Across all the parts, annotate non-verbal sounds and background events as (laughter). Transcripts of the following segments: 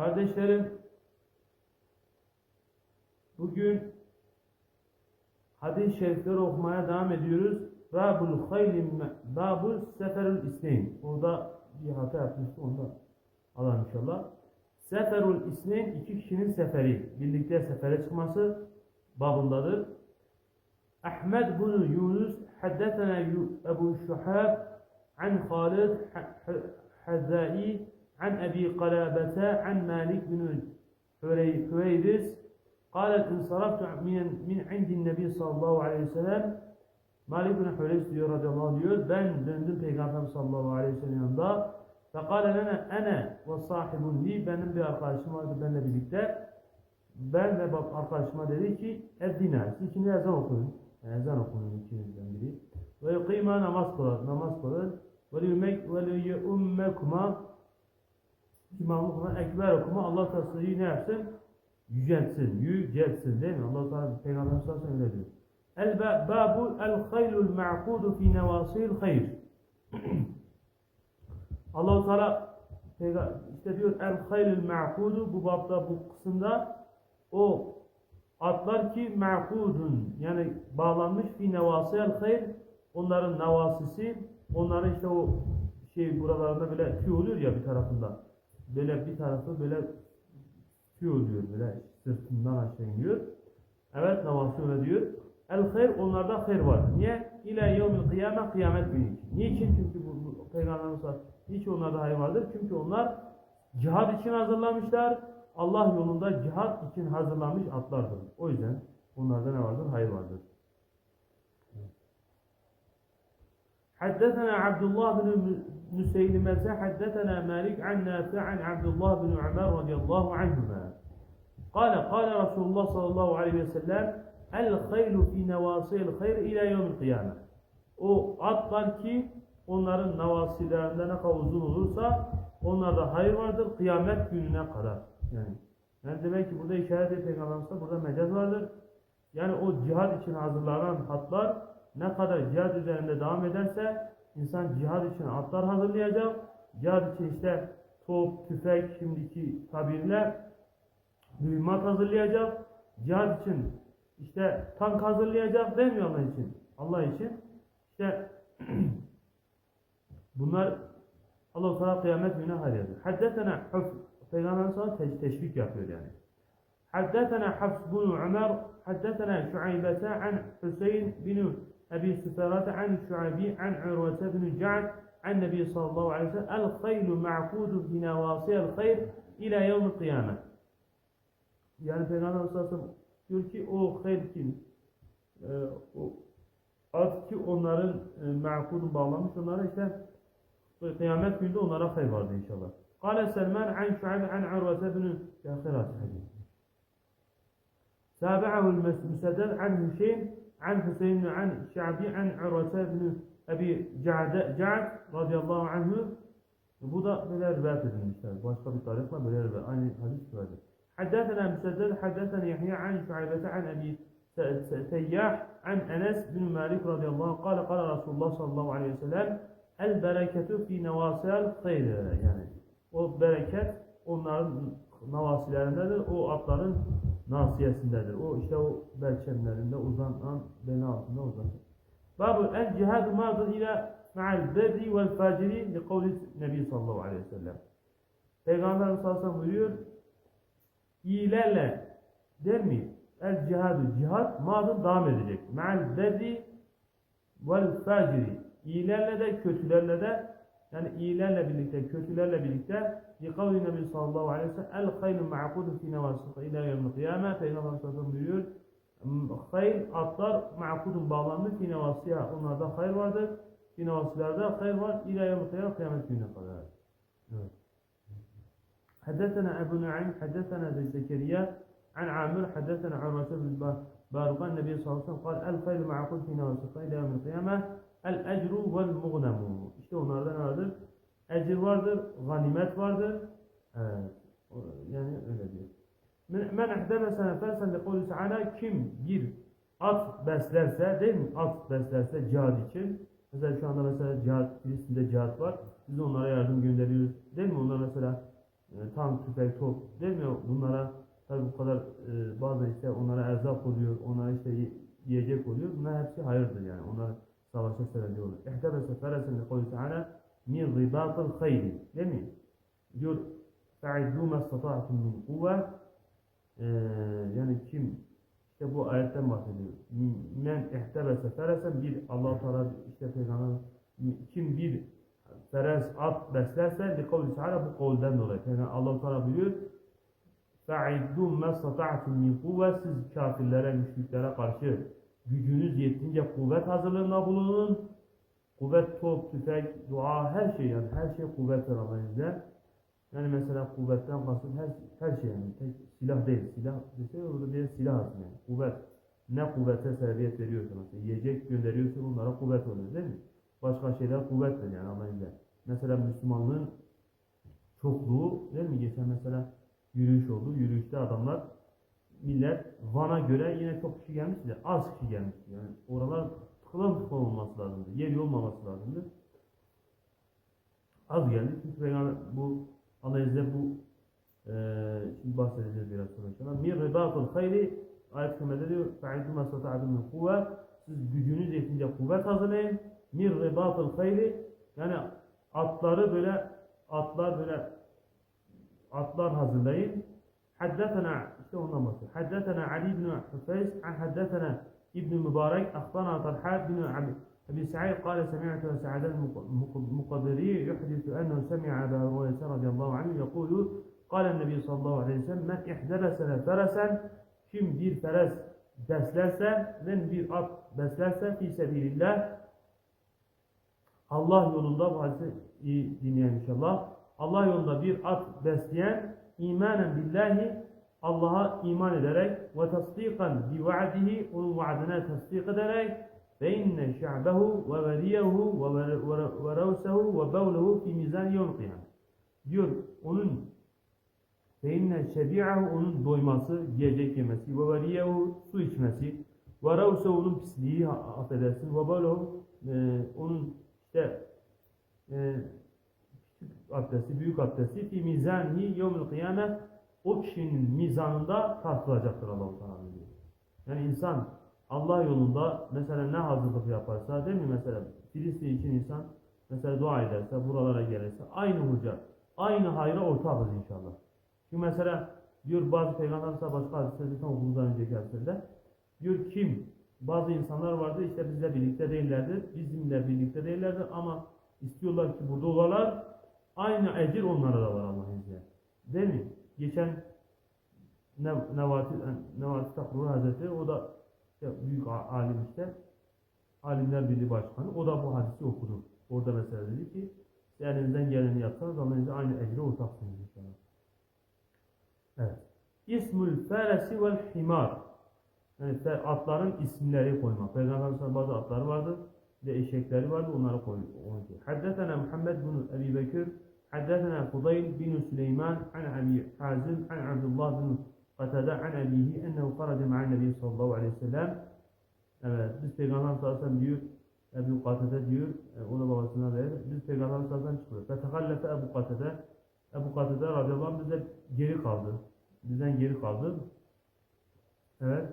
Kardeşlerim, bugün hadis-i şerifleri okumaya devam ediyoruz. Babul haylim babul seferül isneyn. Orada bir hata yapmıştım onu da alalım inşallah. Seferül isneyn iki kişinin seferi. Birlikte sefere çıkması babındadır. Ahmed bin Yunus haddetena Ebu Şuhab an Halid Hazai an Ebi Qalabete an Malik bin Hüveyris قالت انصرفت من من عند النبي sallallahu aleyhi ve sellem Malik bin Hüveys diyor radıyallahu anh diyor ben döndüm Peygamber sallallahu aleyhi ve sellem yanında فقال لنا انا وصاحب li benim bir arkadaşım vardı benimle birlikte ben ve bak arkadaşıma dedi ki eddina siz ikiniz ezan okuyun yani ezan okuyun ikinizden biri ve yukima namaz kılar namaz kılır ve liyumek ve liyummekuma imamlık okuma ekber okuma Allah tasarıyı ne yapsın yüceltsin, yüceltsin değil mi? Allah Teala Peygamber sallallahu aleyhi ve sellem. El babu el haylul ma'kudu fi nevasil hayr. (clears throat) Allah Teala işte diyor el haylul ma'kudu bu babda bu kısımda o atlar ki ma'kudun yani bağlanmış fi nevasil hayr onların navasisi onların işte o şey buralarında böyle tüy oluyor ya bir tarafında böyle bir tarafı böyle tüy oluyor böyle sırtından aşağı iniyor. Evet namazı öyle diyor. El hayr onlarda hayır vardır. Niye? İle yevmil kıyamet kıyamet günü için. Niçin? Çünkü bu, Peygamberimiz niçin onlarda hayır vardır? Çünkü onlar cihad için hazırlanmışlar. Allah yolunda cihad için hazırlanmış atlardır. O yüzden onlarda ne vardır? Hayır vardır. حدثنا عبد الله بن مسيلمة حدثنا مالك عن نافع عن عبد الله بن عمر رضي الله عنهما قال قال رسول الله صلى الله عليه وسلم الخيل في نواصي الخير إلى يوم القيامة o atlar ki onların navasilerinde ne kadar uzun olursa onlarda hayır vardır kıyamet gününe kadar. Yani, yani demek ki burada işaret et Peygamberimizde burada mecaz vardır. Yani o cihad için hazırlanan atlar ne kadar cihad üzerinde devam ederse insan cihad için atlar hazırlayacak. Cihad için işte top, tüfek, şimdiki tabirler mühimmat hazırlayacak. Cihad için işte tank hazırlayacak demiyor Allah için. Allah için. İşte (clears throat) bunlar Allah-u Teala kıyamet gününe halleder. Haddetena Hafs Peygamber sana teşvik yapıyor yani. Haddetena Hafs bin Ömer Haddetena Şuaybete an Hüseyin bin Ebi Süferate an Şuaybi an Urvete bin Ca'd an Nebi sallallahu aleyhi ve sellem El khaylu ma'kudu fi nevasiyel khayr ila yevmi kıyamet. Yani Peygamber sallallahu aleyhi ve sellem diyor ki o hayr kim? Ee, o at ki onların e, ma'kudun bağlamış onlara işte kıyamet gününde onlara hayır vardı inşallah. Kale Selman an Şuayb an Urvete bin Yahirat hadis. تابعه المسدد عن هشيم عن حسين عن شعبي عن عروة بن أبي جعد جعد رضي الله عنه bu da böyle rivayet edilmişler. Başka bir tarikla böyle rivayet. Aynı hadis rivayet حدثنا مسدد حدثنا يحيى عن شعيبة عن أبي سياح عن أنس بن مالك رضي الله قال قال رسول الله صلى الله عليه وسلم البركة في نواصي الخير yani o bereket onların navasilerindedir. O atların nasiyesindedir. O işte o belçemlerinde uzanan beni altında uzanır. Babu el cihadu madın ile ma'al berri vel faciri li kavli Nebi sallallahu aleyhi ve sellem. Peygamber sallallahu buyuruyor iyilerle mi? El cihadu cihad madın devam edecek. Ma'al berri vel faciri. İyilerle de kötülerle de yani iyilerle birlikte, kötülerle birlikte لِقَوْلِ Nebi sallallahu aleyhi ve sellem el haylu ma'kudu fi nevasıka ila yevmi kıyame Peygamber sallallahu aleyhi ve sellem buyuruyor hayr atlar ma'kudun bağlandı fi nevasıya onlarda hayır vardır fi nevasılarda hayır var ila yevmi kıyame kıyamet gününe kadar evet. حدثنا أبو نعيم حدثنا زكريا عن عامر حدثنا عروة بن بارقة النبي صلى الله عليه وسلم قال الخير معقود في نواسق إلى يوم القيامة El ecru vel mugnemu. İşte onlarda ne vardır? Ecir vardır, ganimet vardır. Evet. Yani öyle diyor. Men ehdemesene fersen lekolü teala kim bir at beslerse değil mi? At beslerse cihad için. Mesela şu anda mesela cihad, Filistin'de cihad var. Biz onlara yardım gönderiyoruz. Değil mi? Onlar mesela e, tank, tüfek, top değil mi? Bunlara tabi bu kadar e, bazen işte onlara erzak oluyor, onlara işte yiyecek oluyor. Bunlar hepsi hayırdır yani. Onlar savaşa sebebi olur. İhtebese feresinde koyu Teala min ribatıl hayli. Değil mi? Diyor fe'iddû mestata'atun min kuvve yani kim işte bu ayetten bahsediyor. Men ihtebese feresen bir Allah Teala işte peygamber kim bir feres at beslerse bir kavli Teala bu kavlden dolayı. Yani Allah Teala biliyor. Fe'iddû mestata'atun min kuvve siz kafirlere, müşriklere karşı gücünüz yettiğince kuvvet hazırlığında bulunun. Kuvvet, top, tüfek, dua, her şey yani her şey Allah'ın izniyle. Yani mesela kuvvetten kastım her, her şey yani tek silah değil. Silah dese orada bir silah aslında yani. Kuvvet. Ne kuvvete sebebiyet veriyorsa mesela yiyecek gönderiyorsa onlara kuvvet oluyor değil mi? Başka şeyler kuvvettir yani izniyle. Mesela Müslümanlığın çokluğu değil mi? Geçen mesela yürüyüş oldu. Yürüyüşte adamlar millet Van'a göre yine çok kişi gelmişti de az kişi gelmişti. Yani oralar tıklım tıklım olması lazımdı. Yer olmaması lazımdı. Az geldi. Çünkü Peygamber bu analizde bu eee şimdi bahsedeceğiz biraz sonra inşallah. Mir ribatul hayri ayet-i kerimede diyor فَعِدُّ مَا سَتَعَدُ مِنْ قُوَّةٍ Siz gücünüz yetince kuvvet hazırlayın. Mir ribatul hayri yani atları böyle atlar böyle atlar hazırlayın. حدثنا أخته ونمطه حدثنا علي بن حفيز عن حدثنا ابن مبارك أخبرنا طلحة بن عمرو أبي سعيد قال سمعت سعد المقدري يحدث أنه سمع أبا هريرة رضي الله عنه يقول قال النبي صلى الله عليه وسلم من احدثنا فرسا كم دير فرس دسلسة من دير أب دسلسة في سبيل الله الله yolunda bu hadisi iyi dinleyen inşallah. Allah yolunda bir at besleyen Allah'a iman ederek ve tasdikan bi vaadihi onun vaadine tasdik ederek ve inne şa'behu ve veliyehu ve revsehu ve bevlehu fi mizan yevm kıyam. Diyor onun ve inne şebi'ahu onun doyması, yiyecek yemesi ve veliyehu su içmesi ve revsehu onun pisliği affedersin ve bevlehu e, onun işte e, küçük abdesti, büyük abdesti fi mizanihi yevmil kıyamet o kişinin mizanında tartılacaktır Allah-u Teala diyor. Yani insan Allah yolunda mesela ne hazırlık yaparsa değil mi mesela Filistin için insan mesela dua ederse buralara gelirse aynı hoca aynı hayra ortağız inşallah. Çünkü mesela diyor bazı peygamberler başka hadislerde tam okulumuzdan önceki hadislerde diyor kim bazı insanlar vardı işte bizle birlikte değillerdir bizimle birlikte değillerdir ama istiyorlar ki burada olarlar aynı ecir onlara da var Allah'ın izniyle. Değil mi? Geçen Nev- Nevati, Nevati Takrur Hazretleri o da büyük alim işte Alimler Birliği Başkanı o da bu hadisi okudu. Orada mesela dedi ki "İşte elinizden geleni yapsanız izniyle aynı ecre ortaksınız inşallah. Evet. İsmül feresi vel himar. Yani atların isimleri koymak. Peygamber bazı atları vardı. Bir de eşekleri vardı. Onları koy. koydu. Haddetena Muhammed bin Ebi Bekir. Haddetena Fudayl bin Süleyman. An Abi Hazim. An Abdullah bin Qatada. An abihi. Ennehu faraca ma'an nebi sallallahu aleyhi ve sellem. Evet. Biz Peygamber sallallahu ve diyor. Ebu Qatada diyor. e, O da babasına verir. Biz Peygamber sallallahu aleyhi ve sellem çıkıyoruz. Fetehallefe Ebu Qatada. Ebu Qatada radıyallahu bize geri kaldı. Bizden geri kaldı. Evet.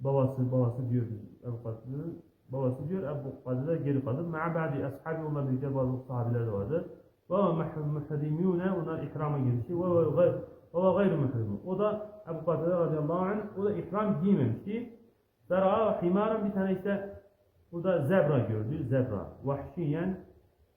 Babası babası diyor Ebu Katada'nın babası diyor Ebu Katada geri kaldı. Ba'di ashabi onunla birlikte bazı sahabeler de vardı. Ve muhrimune onlar ihrama girmişti. Ve ve gayr ve ve gayr muhrimu. O da Ebu Katada radıyallahu anh o da ihram giymemişti. Zara himarın bir tane işte o da zebra gördü. Zebra. Vahşiyen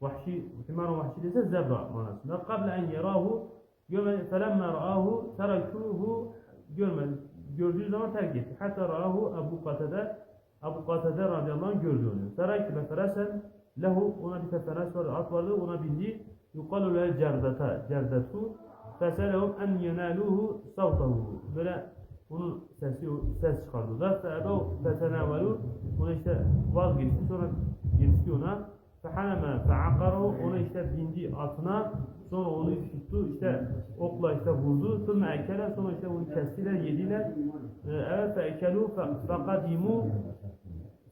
vahşi himarın vahşi dese zebra manasında. Kable en yerahu görmedi. Felemma ra'ahu terakuhu görmedi gördüğü zaman terk etti. Hatta ra'ahu Ebu Katade Ebu Katade radıyallahu anh gördü onu. Ferakibе feresen lehu ona bir feres vardı, at vardı ona bindi. Yukalu lehe cerdata cerdetu feselehum en yenaluhu savtahu. Böyle onun sesi ses çıkardılar. Feebev fetenavelu ona işte vazgeçti sonra yetişti ona. Fehaneme feakaru ona işte bindi atına. Sonra onu tuttu işte okla işte vurdu. Sonra ekele sonra işte onu kestiler yediler Ee, evet feekelu fekadimu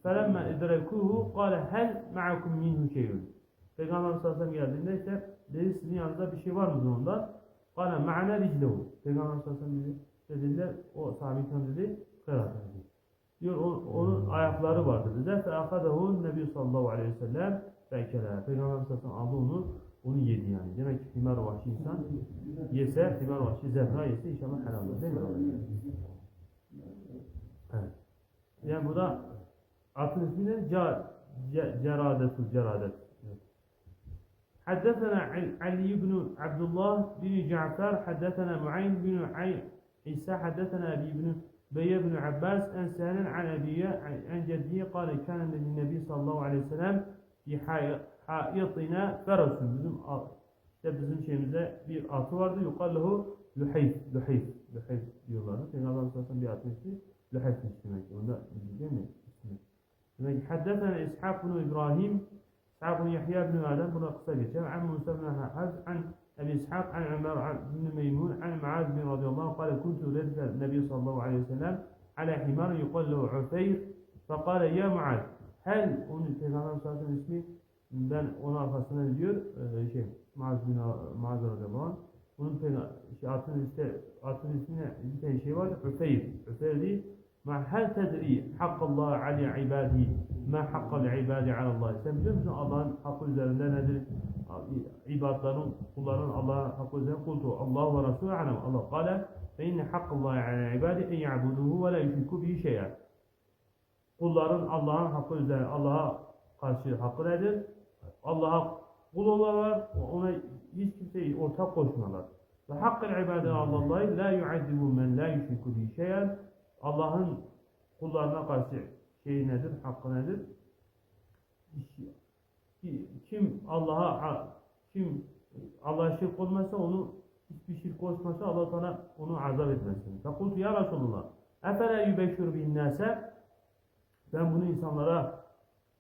felemme idrekuhu. Kâle hel ma'akum minhu şeyun Peygamber sallallahu aleyhi ve sellem geldiğinde işte dedi sizin yanınızda bir şey var mı ondan? Kale ma'ana riclehu. Peygamber sallallahu aleyhi ve sellem dediler o sahabe ikram dedi kıraat dedi. Diyor o- onun ayakları vardı dedi. Fe akadahu Nebi sallallahu aleyhi ve sellem bekele. Peygamber sallallahu aleyhi ve sellem aldı onu onu yedi yani. Demek ki himar vahşi insan yese himar vahşi zebra yese inşallah helal olur değil mi? Evet. Yani burada atın ismi ne? Ceradetul ceradet. حدثنا علي بن عبد الله بن جعفر حدثنا معين بن عين عيسى حدثنا أبي بن بي بن عباس أن سهلا عن أبي عن جده قال كان النبي صلى الله عليه وسلم في حائطنا فرس بزم آط تبزم شيمزة في آط ورد يقال له لحيث لحيف لحيف يقال له. كان الله صلى الله عليه وسلم بيعطيه لحيف. حدثنا إسحاق بن إبراهيم حافظ يحيى بن آدم بن أخسجته عن موسى بن حز عن أبي إسحاق عن عمر بن ميمون عن معاذ بن رضي الله قال كنت ردت النبي صلى الله عليه وسلم على حمار يقال له عثير فقال يا معاذ هل أنت فهم صلى الله عليه ben ona arkasından diyor şey Maaz bin Maaz bunun peygamber şey, atın işte atın ismine bir şey var Öfeyir. Öfeyir değil ma hel tedri hakkallah ali ibadi ma hakkal ibadi ala Allah sen biliyor musun Allah'ın hakkı üzerinde nedir ibadların kulların Allah'ın hakkı üzerinde kultu Allah ve Resulü alem Allah kale fe inne hakkallahi ala ibadi en ya'buduhu ve la yüşriku bihi şey'en kulların Allah'ın hakkı üzerine Allah'a karşı hakkı nedir? Allah'a kul olalar, ona hiç kimseyi ortak koşmalar. Ve hakkın ibadeti Allah'ı la yu'azzibu men la yüşriku bi şeyen. Allah'ın kullarına karşı şey nedir? Hakkı nedir? Kim Allah'a kim Allah'a şirk olmazsa onu hiçbir şirk koşmasa Allah sana onu azap etmesin. Fekultu ya Resulullah efela yübeşşir bin ben bunu insanlara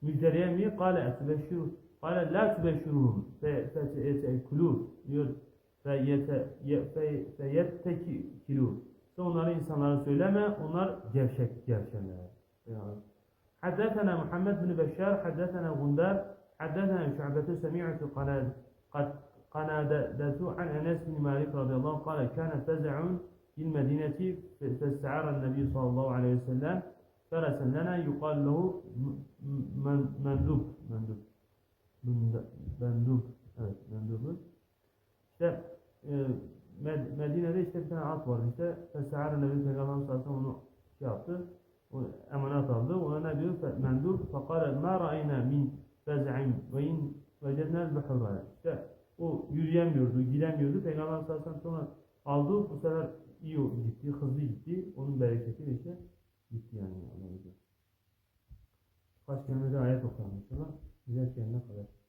müjdeleyeyim mi? Kale etübeşşiru. Kale la tübeşşiruhum. Fe yetekulû diyor. Fe yete fe onları insanlara söyleme. Onlar gevşek gevşenler. Yani. حدثنا محمد بن بشار حدثنا غندار حدثنا شعبة سمعت قد قنادة عن أنس بن مالك رضي الله قال كان فزع في المدينة فاستعار النبي صلى الله عليه وسلم فرسا لنا يقال له م- من- مندوب مندوب Mend- Medine'de işte bir tane at vardı. İşte Fesahar Nebi Peygamber sallallahu onu şey yaptı. O emanet aldı. Ona ne diyor? Mendub fakale ma ra'ayna min fez'in ve in vecednel behura işte o yürüyemiyordu gidemiyordu Peygamber sallallahu sonra aldı. Bu sefer iyi gitti hızlı gitti. Onun bereketi işte gitti yani. Allah'a. Kaç kelime de ayet okuyalım inşallah. Güzel kendine kadar.